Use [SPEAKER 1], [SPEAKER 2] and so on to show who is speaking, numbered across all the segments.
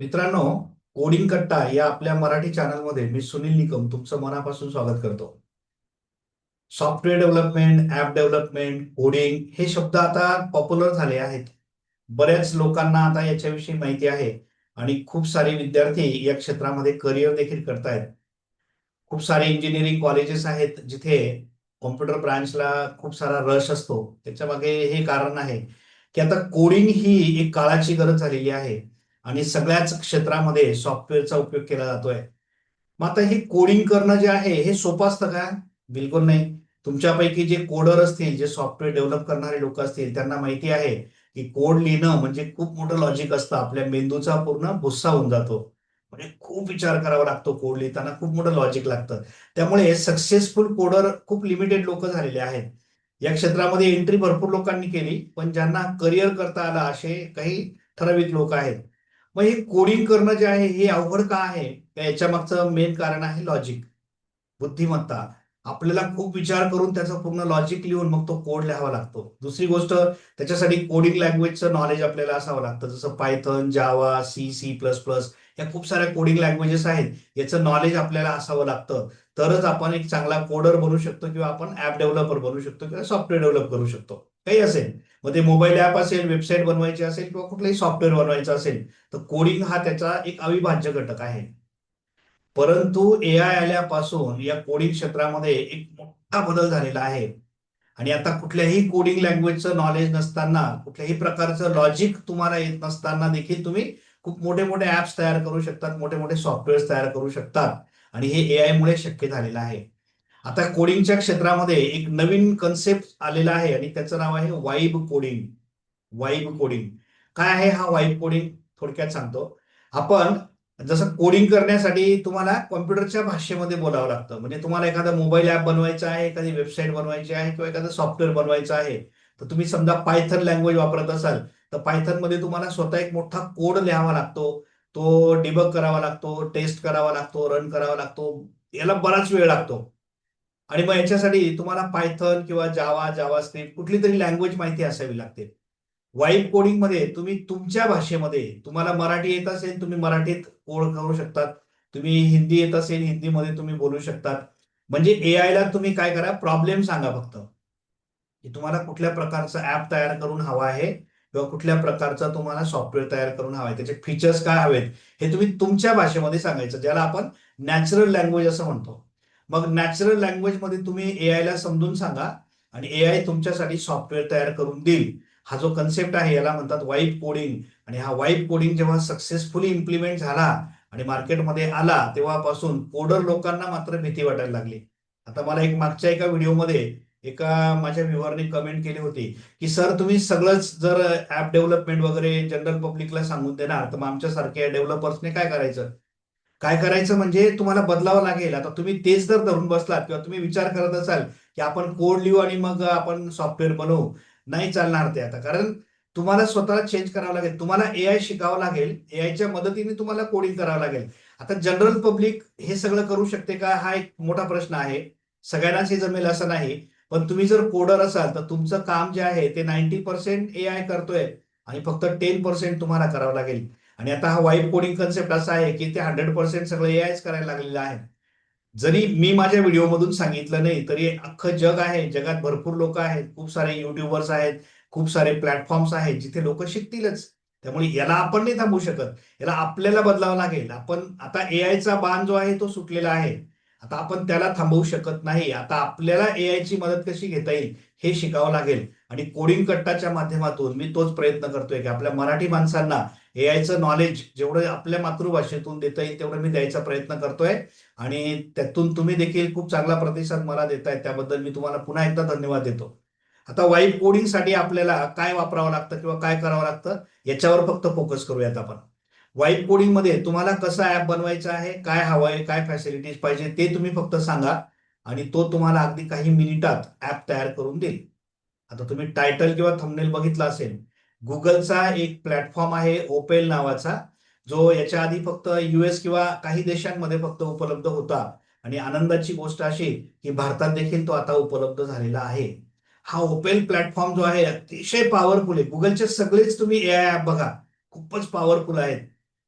[SPEAKER 1] मित्रांनो कोडिंग कट्टा या आपल्या मराठी चॅनलमध्ये मी सुनील निकम तुमचं मनापासून स्वागत करतो. Software development app development coding हे शब्द आता पॉप्युलर झाले आहेत. बऱ्याच लोकांना आता याच्याविषयी माहिती आहे आणि खूप सारे विद्यार्थी या क्षेत्रामध्ये करिअर देखील करतायत. खूप सारे इंजिनिअरिंग कॉलेजेस आहेत जिथे कॉम्प्युटर ब्रांचला खूप सारा रश असतो. त्याच्यामागे हे कारण आहे की आता कोडिंग ही एक काळाची गरज झालेली आहे. आणि सगळ्याच क्षेत्रामध्ये सॉफ्टवेअरचा उपयोग केला जातोय. मग आता हे कोडिंग करणं जे आहे हे सोपं असतं का? बिलकुल नाही. तुमच्यापैकी जे कोडर असतील जे सॉफ्टवेअर डेव्हलप करणारे लोक असतील त्यांना माहिती आहे की कोड लिहिणं म्हणजे खूप मोठं लॉजिक असतं. आपल्या मेंदूचा पूर्ण भुस्सा होऊन जातो. म्हणजे खूप विचार करावा लागतो कोड लिहिताना. खूप मोठं लॉजिक लागतं. त्यामुळे सक्सेसफुल कोडर खूप लिमिटेड लोक झालेले आहेत. या क्षेत्रामध्ये एंट्री भरपूर लोकांनी केली पण ज्यांना करिअर करता आलं असे काही ठराविक लोक आहेत. मग हे कोडिंग करणं जे आहे हे अवघड का आहे? याच्या मागचं मेन कारण आहे लॉजिक बुद्धिमत्ता. आपल्याला खूप विचार करून त्याचा पूर्ण लॉजिक लिहून मग तो कोड लिहावा लागतो. दुसरी गोष्ट त्याच्यासाठी कोडिंग लँग्वेजचं नॉलेज आपल्याला असावं लागतं. जसं Python Java C C plus plus या खूप साऱ्या कोडिंग लँग्वेजेस आहेत. याचं नॉलेज आपल्याला असावं लागतं. तरच आपण एक चांगला कोडर बनू शकतो किंवा आपण ऍप डेव्हलपर बनू शकतो किंवा सॉफ्टवेअर डेव्हलप करू शकतो. काही असेल. मग ते मोबाईल ऍप असेल वेबसाईट बनवायची असेल किंवा कुठलंही सॉफ्टवेअर बनवायचं असेल तर कोडिंग हा त्याचा एक अविभाज्य घटक आहे. परंतु ए आय आल्यापासून या कोडिंग क्षेत्रामध्ये एक मोठा बदल झालेला आहे. आणि आता कुठल्याही कोडिंग लँग्वेजचं नॉलेज नसताना कुठल्याही प्रकारचं लॉजिक तुम्हाला येत नसताना देखील तुम्ही खूप मोठे मोठे ऍप्स तयार करू शकतात मोठे मोठे सॉफ्टवेअर्स तयार करू शकतात. आणि हे ए आय मुळे शक्य झालेलं आहे. आता कोडिंगच्या क्षेत्रामध्ये एक नवीन कन्सेप्ट आलेला आहे आणि त्याचं नाव आहे वाईब कोडिंग वाईब कोडिंग काय आहे हा वाईब कोडिंग थोडक्यात सांगतो. आपण जसं कोडिंग करण्यासाठी तुम्हाला कॉम्प्युटरच्या भाषेमध्ये बोलावं लागतं. म्हणजे तुम्हाला एखादा मोबाईल ऍप बनवायचा आहे एखादी वेबसाईट बनवायची आहे किंवा एखादं सॉफ्टवेअर बनवायचं आहे तर तुम्ही समजा पायथन लँग्वेज वापरत असाल तर पायथनमध्ये तुम्हाला स्वतः एक मोठा कोड लिहावा लागतो. तो डिबग करावा लागतो टेस्ट करावा लागतो रन करावा लागतो. याला बराच वेळ लागतो. आणि मग याच्यासाठी तुम्हाला पायथन किंवा जावा जावा स्क्रिप्ट कुठली तरी लँग्वेज माहिती असावी लागते. वाईब कोडिंगमध्ये तुम्ही तुमच्या भाषेमध्ये तुम्हाला मराठी येत असेल तुम्ही मराठीत कोड करू शकतात. तुम्ही हिंदी येत असेल हिंदीमध्ये तुम्ही बोलू शकतात. म्हणजे एआय ला तुम्ही काय करा प्रॉब्लेम सांगा फक्त. की तुम्हाला कुठल्या प्रकारचं ऍप तयार करून हवा आहे किंवा कुठल्या प्रकारचं तुम्हाला सॉफ्टवेअर तयार करून हवा आहे. त्याचे फीचर्स काय हवेत हे तुम्ही तुमच्या भाषेमध्ये सांगायचं ज्याला आपण नॅचरल लँग्वेज असं म्हणतो. मग नॅचरल लँग्वेजमध्ये तुम्ही एआय ला समजून सांगा आणि ए आय तुमच्यासाठी सॉफ्टवेअर तयार करून देईल. हा जो कन्सेप्ट आहे याला म्हणतात वाईप कोडिंग आणि हा वाईप कोडिंग जेव्हा सक्सेसफुली इम्प्लिमेंट झाला आणि मार्केटमध्ये आला तेव्हापासून कोडर लोकांना मात्र भीती वाटायला लागली. आता मला एक मागच्या एका व्हिडिओमध्ये एका माझ्या व्ह्युअरने कमेंट केली होती की सर तुम्ही सगळंच जर ऍप डेव्हलपमेंट वगैरे जनरल पब्लिकला सांगून देणार तर मग आमच्यासारख्या डेव्हलपर्सने काय करायचं? काय करायचं म्हणजे तुम्हाला बदलावं लागेल. आता तुम्ही तेच जर धरून बसलात किंवा तुम्ही विचार करत असाल की आपण कोड लिहू आणि मग आपण सॉफ्टवेअर बनवू नाही चालणार ते आता. कारण तुम्हाला स्वतःला चेंज करावं लागेल. तुम्हाला एआय शिकावं लागेल. एआयच्या मदतीने तुम्हाला कोडिंग करावं लागेल. आता जनरल पब्लिक हे सगळं करू शकते का? हा एक मोठा प्रश्न आहे. सगळ्यांनाच हे जमेल असं नाही. पण तुम्ही जर कोडर असाल तर तुमचं काम जे आहे ते नाईन्टी पर्सेंट ए आय करतोय. आणि फक्त टेन पर्सेंट तुम्हाला करावं लागेल. आणि आता हा वाईब कोडिंग कन्सेप्ट असा आहे की ते हंड्रेड पर्सेंट सगळं ए करायला लागलेलं आहे. जरी मी माझ्या व्हिडिओमधून सांगितलं नाही तरी अख्खं जग आहे. जगात भरपूर लोक आहेत. खूप सारे युट्यूबर्स आहेत. खूप सारे प्लॅटफॉर्म्स आहेत जिथे लोक शिकतीलच. त्यामुळे याला आपण नाही थांबू शकत. याला आपल्याला बदलावं लागेल. आपण आता एआयचा बाण जो आहे तो सुटलेला आहे. आता आपण त्याला थांबवू शकत नाही. आता आपल्याला एआयची मदत कशी घेता येईल हे शिकावं लागेल. आणि कोडिंग कट्टाच्या माध्यमातून मी तोच प्रयत्न करतोय की आपल्या मराठी माणसांना एआयचं नॉलेज जेवढं आपल्या मातृभाषेतून देता येईल तेवढं मी द्यायचा प्रयत्न करतोय. आणि त्यातून तुम्ही देखील खूप चांगला प्रतिसाद मला देताय त्याबद्दल मी तुम्हाला पुन्हा एकदा धन्यवाद देतो. आता वाईब कोडिंगसाठी आपल्याला काय वापरावं लागतं किंवा काय करावं लागतं याच्यावर फक्त फोकस करूयात आपण. वाईब कोडिंगमध्ये तुम्हाला कसं ऍप बनवायचं आहे काय हवंय काय फॅसिलिटीज पाहिजे ते तुम्ही फक्त सांगा. आणि तो तुम्हाला अगदी काही मिनिटात ऍप तयार करून देईल. आता तुम्ही टायटल किंवा थंबनेल बघितला असेल गुगलचा एक प्लॅटफॉर्म आहे ओपेल नावाचा जो याच्या आधी फक्त युएस किंवा काही देशांमध्ये फक्त उपलब्ध होता. आणि आनंदाची गोष्ट अशी की भारतात देखील तो आता उपलब्ध झालेला आहे. हा ओपेल प्लॅटफॉर्म जो आहे अतिशय पॉवरफुल आहे. गुगलचे सगळेच तुम्ही ए आय ॲप बघा खूपच पॉवरफुल आहेत.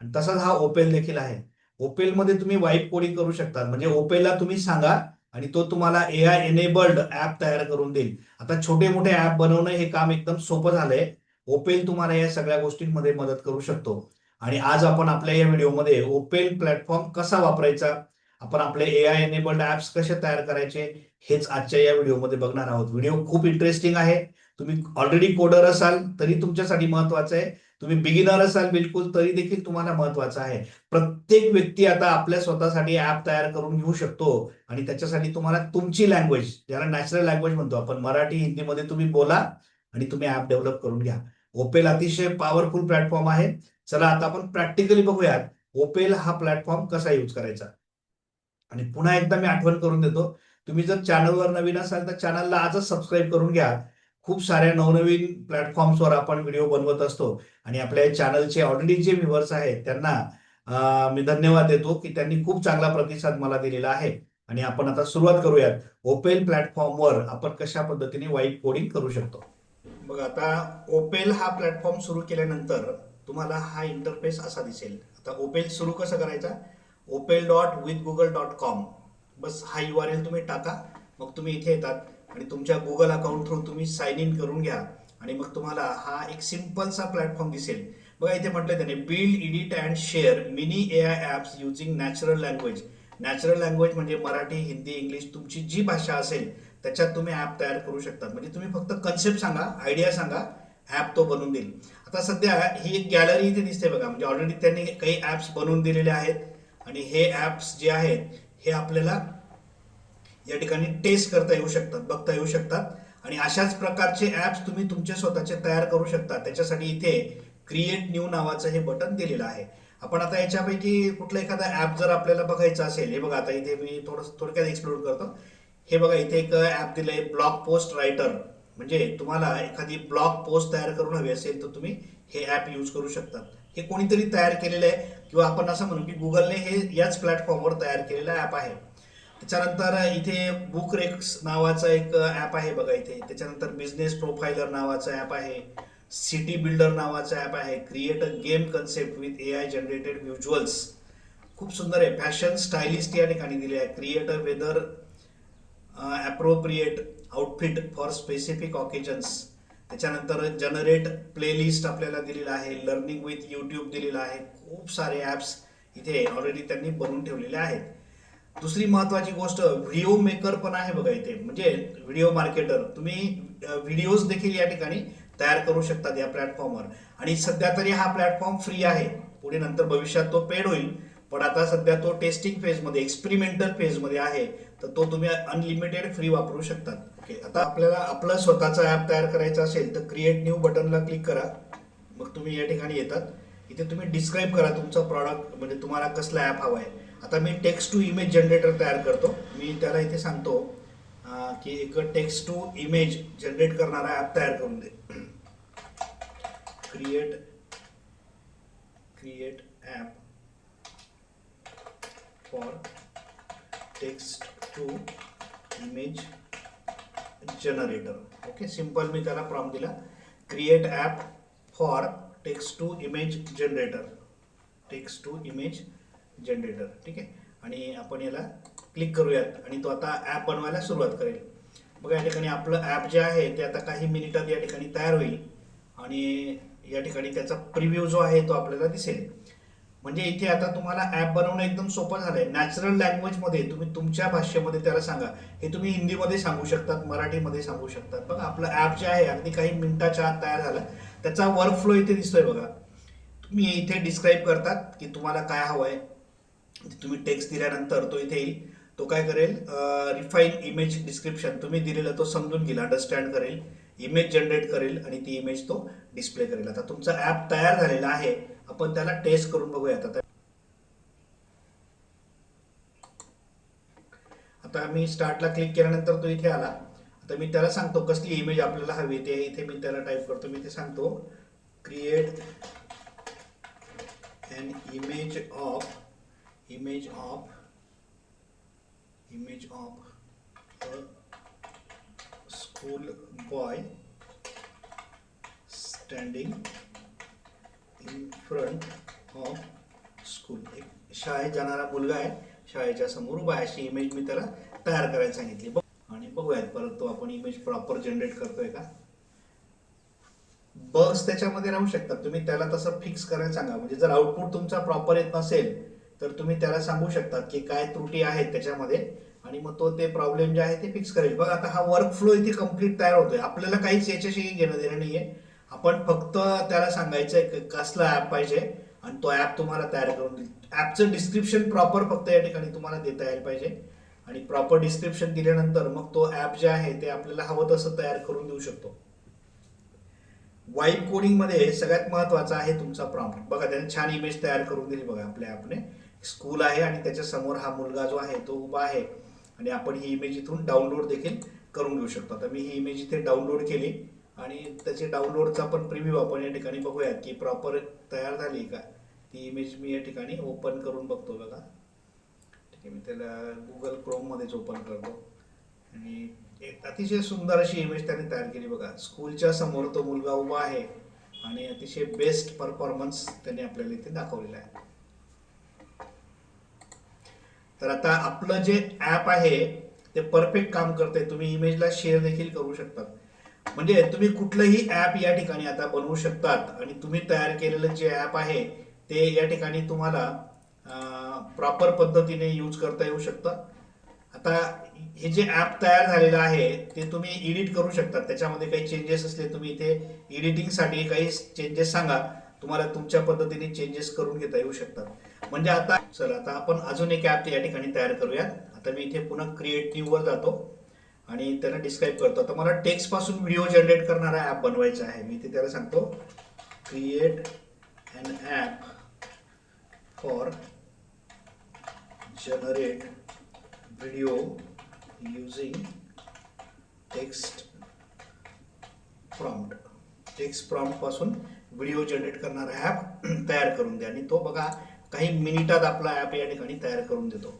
[SPEAKER 1] आणि तसाच हा ओपेल देखील आहे. ओपेलमध्ये तुम्ही वाईप कोडिंग करू शकता. म्हणजे ओपेलला तुम्ही सांगा आणि तो तुम्हाला ए आय एनेबल्ड ऍप तयार करून देईल. आता छोटे मोठे ऍप बनवणं हे काम एकदम सोपं झालंय. ओपेल तुम्हाला या सगळ्या गोष्टींमध्ये मदत करू शकतो. आणि आज आपण आपल्या या व्हिडिओमध्ये ओपेल प्लॅटफॉर्म कसा वापरायचा आपण आपले ए आय एनेबल्ड ऍप्स कसे तयार करायचे हेच आजच्या या व्हिडिओमध्ये बघणार आहोत. व्हिडिओ खूप इंटरेस्टिंग आहे. तुम्ही ऑलरेडी कोडर असाल तरी तुमच्यासाठी महत्वाचं आहे. तुम्ही बिगिनर असाल बिलकुल तरी देखील तुम्हाला महत्वाचं आहे. प्रत्येक व्यक्ती आता आपल्या स्वतःसाठी ऍप तयार करून घेऊ शकतो. आणि त्याच्यासाठी तुम्हाला तुमची लँग्वेज ज्याला नॅचरल लँग्वेज म्हणतो आपण मराठी हिंदीमध्ये तुम्ही बोला आणि तुम्ही ऍप डेव्हलप करून घ्या. ओपेल अतिशय पॉवरफुल प्लॅटफॉर्म आहे. चला आता आपण प्रॅक्टिकली बघूयात ओपेल हा प्लॅटफॉर्म कसा यूज करायचा? आणि पुन्हा एकदा मी आठवण करून देतो तुम्ही जर चॅनलवर नवीन असाल तर चॅनलला आजच सबस्क्राईब करून घ्या. खूप साऱ्या नवनवीन प्लॅटफॉर्म्सवर आपण व्हिडिओ बनवत असतो. आणि आपल्या चॅनलचे ऑलरेडी जे व्ह्युअर्स आहेत त्यांना मी धन्यवाद देतो की त्यांनी खूप चांगला प्रतिसाद मला दिलेला आहे. आणि आपण आता सुरुवात करूयात. ओपेल प्लॅटफॉर्मवर आपण कशा पद्धतीने वाईट कोडिंग करू शकतो? बघा आता ओपेल हा प्लॅटफॉर्म सुरू केल्यानंतर तुम्हाला हा इंटरफेस असा दिसेल. आता ओपेल सुरू कसं करायचा? Opal dot with Google dot com बस हा यू आर एल तुम्ही टाका मग तुम्ही इथे येतात आणि तुमच्या गुगल अकाउंट थ्रू तुम्ही साइन इन करून घ्या आणि मग तुम्हाला हा एक सिम्पलसा प्लॅटफॉर्म दिसेल. बघा इथे म्हटलं त्याने build edit and share mini A I apps using natural language natural language म्हणजे मराठी हिंदी इंग्लिश तुमची जी भाषा असेल त्याच्यात तुम्ही ॲप तयार करू शकता म्हणजे तुम्ही फक्त कन्सेप्ट सांगा आयडिया सांगा ॲप तो बनवून देईल. आता सध्या ही एक गॅलरी इथे दिसते बघा. म्हणजे ऑलरेडी त्यांनी काही ॲप्स बनवून दिलेले आहेत. आणि हे ॲप्स जे आहेत हे आपल्याला या ठिकाणी टेस्ट करता येऊ शकतात बघता येऊ शकतात. आणि अशाच प्रकारचे ॲप्स तुम्ही तुमचे स्वतःचे तयार करू शकता त्याच्यासाठी इथे क्रिएट न्यू नावाचं हे बटन दिलेलं आहे. आपण आता याच्यापैकी कुठला एखादा ॲप जर आपल्याला बघायचा असेल हे बघा आता इथे मी थोडं थोडक्यात एक्सप्लोर करतो. हे बघा इथे एक ॲप दिलंय ब्लॉग पोस्ट रायटर म्हणजे तुम्हाला एखादी ब्लॉग पोस्ट तयार करून हवी असेल तर तुम्ही हे ॲप यूज करू शकतात हे कोणीतरी तयार केलेलं आहे किंवा आपण असं म्हणू की गुगलने हे याच प्लॅटफॉर्मवर तयार केलेलं ॲप आहे. त्याच्यानंतर इथे बुक रेक्स नावाचं एक ॲप आहे बघा इथे. त्याच्यानंतर बिझनेस प्रोफायलर नावाचं ॲप आहे. सिटी बिल्डर नावाचं ॲप आहे. Create a game concept with A I generated visuals खूप सुंदर आहे. फॅशन स्टायलिस्ट या ठिकाणी दिले आहे. Create a weather appropriate outfit for specific occasions त्याच्यानंतर जनरेट प्लेलिस्ट आपल्याला दिलेलं आहे लर्निंग विथ यूट्यूब दिलेलं आहे खूप सारे ॲप्स इथे ऑलरेडी त्यांनी बनवून ठेवलेले आहेत. दुसरी महत्त्वाची गोष्ट व्हिडिओ मेकर पण आहे बघा इथे. म्हणजे व्हिडिओ मार्केटर तुम्ही uh, व्हिडिओज देखील या ठिकाणी तयार करू शकतात या प्लॅटफॉर्मवर आणि सध्या तरी हा प्लॅटफॉर्म फ्री आहे. पुढे नंतर भविष्यात तो पेड होईल. पण आता सध्या तो टेस्टिंग फेजमध्ये एक्सपेरिमेंटल फेजमध्ये आहे तर तो तुम्ही अनलिमिटेड फ्री वापरू शकतात. ओके आता आपल्याला आपलं स्वतःचा ॲप तयार करायचा असेल तर क्रिएट न्यू बटनला क्लिक करा. मग तुम्ही या ठिकाणी येतात. इथे तुम्ही डिस्क्राईब करा तुमचा प्रॉडक्ट म्हणजे तुम्हाला कसला ॲप हवा आहे आता मी टेक्स्ट टू इमेज जनरेटर तयार करतो. मी त्याला इथे सांगतो की एक टेक्स्ट टू इमेज जनरेट करणारा ॲप तयार करून दे. Create create app for text to image generator okay simple मी त्याला प्रॉम दिला. Create app for text to image generator text to image generator ठीक आहे? आणि आपण याला क्लिक करूयात. आणि तो आता ॲप बनवायला सुरुवात करेल. बघा या ठिकाणी आपलं ॲप जे आहे ते आता काही मिनिटात या ठिकाणी तयार होईल. आणि या ठिकाणी त्याचा प्रिव्ह्यू जो आहे तो आपल्याला दिसेल. म्हणजे इथे आता तुम्हाला ॲप बनवणं एकदम सोपं झालंय. नॅचरल लँग्वेजमध्ये तुम्ही तुमच्या भाषेमध्ये त्याला सांगा. हे तुम्ही हिंदीमध्ये सांगू शकतात मराठीमध्ये सांगू शकतात. बघा आपलं ॲप जे आहे अगदी काही मिनिटाच्या आत तयार झालं. त्याचा वर्क फ्लो इथे दिसतोय बघा. तुम्ही इथे डिस्क्राईब करतात की तुम्हाला काय हवं आहे तुम्ही टेक्स्ट दिल्यानंतर तो इथे येईल. तो काय करेल? रिफाईन इमेज डिस्क्रिप्शन तुम्ही दिलेलं तो समजून घेईल अंडरस्टँड करेल. इमेज जनरेट करेल आणि ती इमेज तो डिस्प्ले करेल. आता तुमचा ॲप तयार झालेला आहे. आपण त्याला टेस्ट करून बघूयात आता आता मी स्टार्टला क्लिक केल्यानंतर तो इथे आला. आता मी त्याला सांगतो कसली इमेज आपल्याला हवी ते इथे मी त्याला टाईप करतो. मी ते सांगतो create an image of image of image of a school boy standing in front of school. एक शाळेत जाणारा मुलगा आहे. शाळेच्या समोर उभा अशी इमेज मी त्याला तयार करायला सांगितली. बघ. आणि बघूयात परत तो आपण इमेज प्रॉपर जनरेट करतोय का? बग्स त्याच्यामध्ये राहू शकतात. तुम्ही त्याला तसं फिक्स करायला सांगा. म्हणजे जर आउटपुट तुमचा प्रॉपर येत नसेल तर तुम्ही त्याला सांगू शकतात की काय त्रुटी आहेत त्याच्यामध्ये. आणि मग तो ते प्रॉब्लेम जे आहे ते फिक्स करेल. बघा आता हा वर्क फ्लो इथे कंप्लीट तयार होतोय. आपल्याला काहीच याच्याशी घेणं देणं नाहीये. आपण फक्त त्याला सांगायचंय कसला ऍप पाहिजे आणि तो ऍप तुम्हाला तयार करून देईल. ऍपचं डिस्क्रिप्शन प्रॉपर फक्त या ठिकाणी तुम्हाला देता यायला पाहिजे. आणि प्रॉपर डिस्क्रिप्शन दिल्यानंतर मग तो ऍप जे आहे ते आपल्याला हवं तसं तयार करून देऊ शकतो. वाईब कोडिंगमध्ये सगळ्यात महत्त्वाचा आहे तुमचा प्रॉम्प्ट बघा त्याने छान इमेज तयार करून दिली बघा आपल्या ॲपने स्कूल आहे आणि त्याच्यासमोर हा मुलगा जो आहे तो उभा आहे. आणि आपण ही इमेज इथून डाउनलोड देखील करून घेऊ शकतो. आता मी ही इमेज इथे डाउनलोड केली. आणि त्याचे डाउनलोडचा पण प्रिव्ह्यू आपण या ठिकाणी बघूयात की प्रॉपर तयार झाली का? ती इमेज मी या ठिकाणी ओपन करून बघतो बघा. ठीक आहे मी त्याला गुगल क्रोममध्येच ओपन करतो. आणि एक अतिशय सुंदर अशी इमेज त्याने तयार केली बघा. स्कूलच्या समोर तो मुलगा उभा आहे आणि अतिशय बेस्ट परफॉर्मन्स त्याने आपल्याला इथे दाखवलेला आहे. तर आता आपलं जे ॲप आहे ते परफेक्ट काम करते तुम्ही इमेजला शेअर देखील करू शकतात म्हणजे तुम्ही कुठलंही ऍप या ठिकाणी आता बनवू शकतात आणि तुम्ही तयार केलेलं जे ऍप आहे ते या ठिकाणी तुम्हाला प्रॉपर पद्धतीने यूज करता येऊ शकतं. आता हे जे ऍप तयार झालेलं आहे ते तुम्ही एडिट करू शकता त्याच्यामध्ये काही चेंजेस असले तुम्ही इथे एडिटिंगसाठी काही चेंजेस सांगा. तुम्हाला तुमच्या पद्धतीने चेंजेस करून घेता येऊ शकतात. म्हणजे आता चला आता आपण अजून एक ऍप या ठिकाणी तयार करूयात. आता मी इथे पुन्हा क्रिएटिव्ह वर जातो. आणि त्याला डिस्क्राईब करतो. तर मला टेक्स्टपासून व्हिडिओ जनरेट करणारा ऍप बनवायचा आहे. मी ते त्याला सांगतो. Create an app for generate video using text prompt text प्रॉम्प्टपासून video generate करणारा ॲप तयार करून द्या. आणि तो बघा काही मिनिटात आपला ॲप या ठिकाणी तयार करून देतो.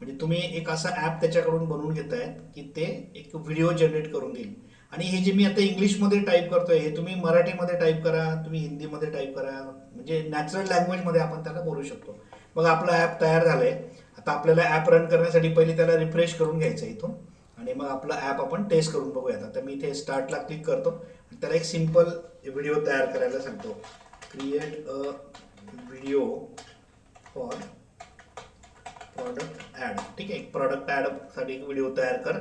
[SPEAKER 1] म्हणजे तुम्ही एक असा ॲप त्याच्याकडून बनवून घेतायत की ते एक व्हिडिओ जनरेट करून देईल. आणि हे जे मी आता इंग्लिशमध्ये टाईप करतोय हे तुम्ही मराठीमध्ये टाईप करा तुम्ही हिंदीमध्ये टाईप करा म्हणजे नॅचरल लँग्वेजमध्ये आपण त्याला बोलू शकतो. मग आपलं ॲप तयार झालं आहे आता आपल्याला ॲप रन करण्यासाठी पहिले त्याला रिफ्रेश करून घ्यायचं इथून. आणि मग आपला ॲप आपण टेस्ट करून बघूयात. आता मी इथे स्टार्टला क्लिक करतो. आणि त्याला एक सिंपल व्हिडिओ तयार करायला सांगतो. Create a video for product ad ठीक आहे प्रॉडक्ट ॲडसाठी एक व्हिडिओ तयार कर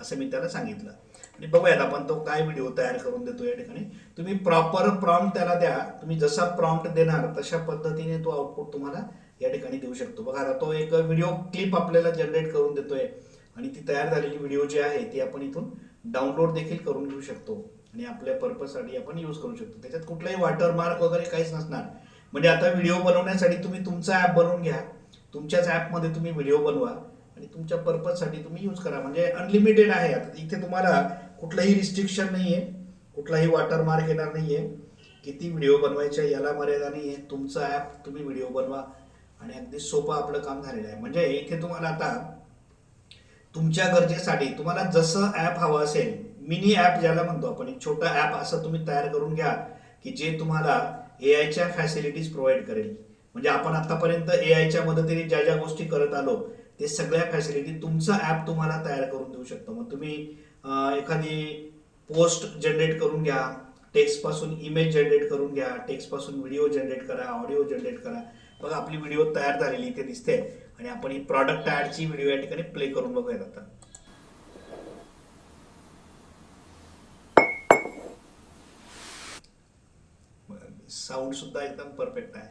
[SPEAKER 1] असं मी त्याला सांगितलं. आणि बघूयात आपण तो काय व्हिडिओ तयार करून देतो या ठिकाणी. तुम्ही प्रॉपर प्रॉम्प्ट त्याला द्या. तुम्ही जसा प्रॉम्प्ट देणार तशा पद्धतीने तो आउटपुट तुम्हाला या ठिकाणी देऊ शकतो. बघा आता तो एक व्हिडिओ क्लिप आपल्याला जनरेट करून देतोय. आणि ती तयार झालेली व्हिडिओ जी आहे ती आपण इथून डाउनलोड देखील करून घेऊ शकतो. आणि आपल्या पर्पजसाठी आपण यूज करू शकतो. त्याच्यात कुठलाही वॉटरमार्क वगैरे काहीच नसणार. म्हणजे आता व्हिडिओ बनवण्यासाठी तुम्ही तुमचा ॲप बनवून घ्या. तुमच्याच ॲपमध्ये तुम्ही व्हिडिओ बनवा आणि तुमच्या पर्पजसाठी तुम्ही यूज करा. म्हणजे अनलिमिटेड आहे. आता इथे तुम्हाला कुठलंही रिस्ट्रिक्शन नाही आहे कुठलाही वॉटरमार्क येणार नाही आहे किती व्हिडिओ बनवायचे याला मर्यादा नाही आहे तुमचं ॲप तुम्ही व्हिडिओ बनवा आणि अगदी सोपं आपलं काम झालेलं आहे. म्हणजे इथे तुम्हाला आता तुमच्या गरजेसाठी तुम्हाला जसं ॲप हवं असेल मिनी ॲप ज्याला म्हणतो आपण एक छोटं ॲप असं तुम्ही तयार करून घ्या की जे तुम्हाला ए आयच्या फॅसिलिटीज प्रोव्हाइड करेल. म्हणजे आपण आतापर्यंत ए आयच्या मदतीने ज्या ज्या गोष्टी करत आलो ते सगळ्या फॅसिलिटी तुमचं ॲप तुम्हाला तयार करून देऊ शकतो. मग तुम्ही एखादी पोस्ट जनरेट करून घ्या टेक्स्टपासून इमेज जनरेट करून घ्या टेक्स्टपासून व्हिडिओ जनरेट करा ऑडिओ जनरेट करा. बघा आपली व्हिडिओ तयार झालेली इथे दिसते. आणि आपण ही प्रॉडक्ट ॲडची व्हिडिओ या ठिकाणी प्ले करून बघूया आता. साऊंड सुद्धा एकदम परफेक्ट आहे.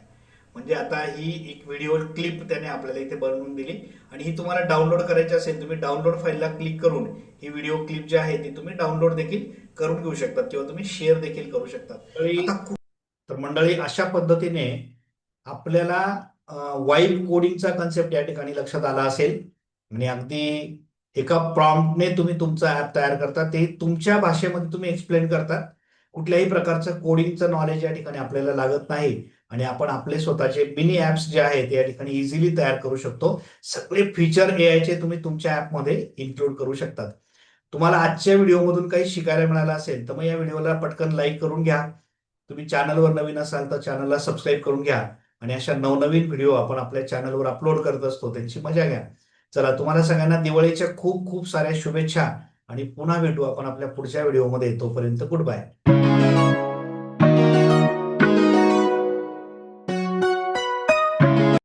[SPEAKER 1] म्हणजे आता ही एक व्हिडिओ क्लिप त्याने आपल्याला इथे बनवून दिली. आणि ही तुम्हाला डाउनलोड करायची असेल तुम्ही डाउनलोड फाईलला क्लिक करून ही व्हिडिओ क्लिप जी आहे ती तुम्ही डाउनलोड देखील करून घेऊ शकतात किंवा तुम्ही शेअर देखील करू शकतात. खूप- तर मंडळी अशा पद्धतीने आपल्याला वाईब कोडिंगचा कन्सेप्ट या ठिकाणी लक्षात आला असेल आणि अगदी एका प्रॉम्प्टने तुम्ही तुमचा ऍप तयार करता ते तुमच्या भाषेमध्ये तुम्ही एक्सप्लेन करतात कुठल्याही प्रकारचं कोडिंगचं नॉलेज या ठिकाणी आपल्याला लागत नाही. आणि आपण आपले स्वतःचे मिनी ऍप्स जे आहेत या ठिकाणी इझिली तयार करू शकतो. सगळे फीचर एआयचे तुम्ही तुमच्या ऍपमध्ये इन्क्लूड करू शकतात. तुम्हाला आजच्या व्हिडिओमधून काही शिकायला मिळालं असेल तर मग या व्हिडिओला पटकन लाईक करून घ्या. तुम्ही चॅनलवर नवीन असाल तर चॅनलला सबस्क्राईब करून घ्या. आणि अशा नवनवीन व्हिडिओ आपण आपल्या चॅनलवर अपलोड करत असतो त्यांची मजा घ्या. चला तुम्हाला सगळ्यांना दिवाळीच्या खूप खूप साऱ्या शुभेच्छा. आणि पुन्हा भेटू आपण आपल्या पुढच्या व्हिडिओमध्ये तोपर्यंत गुड बाय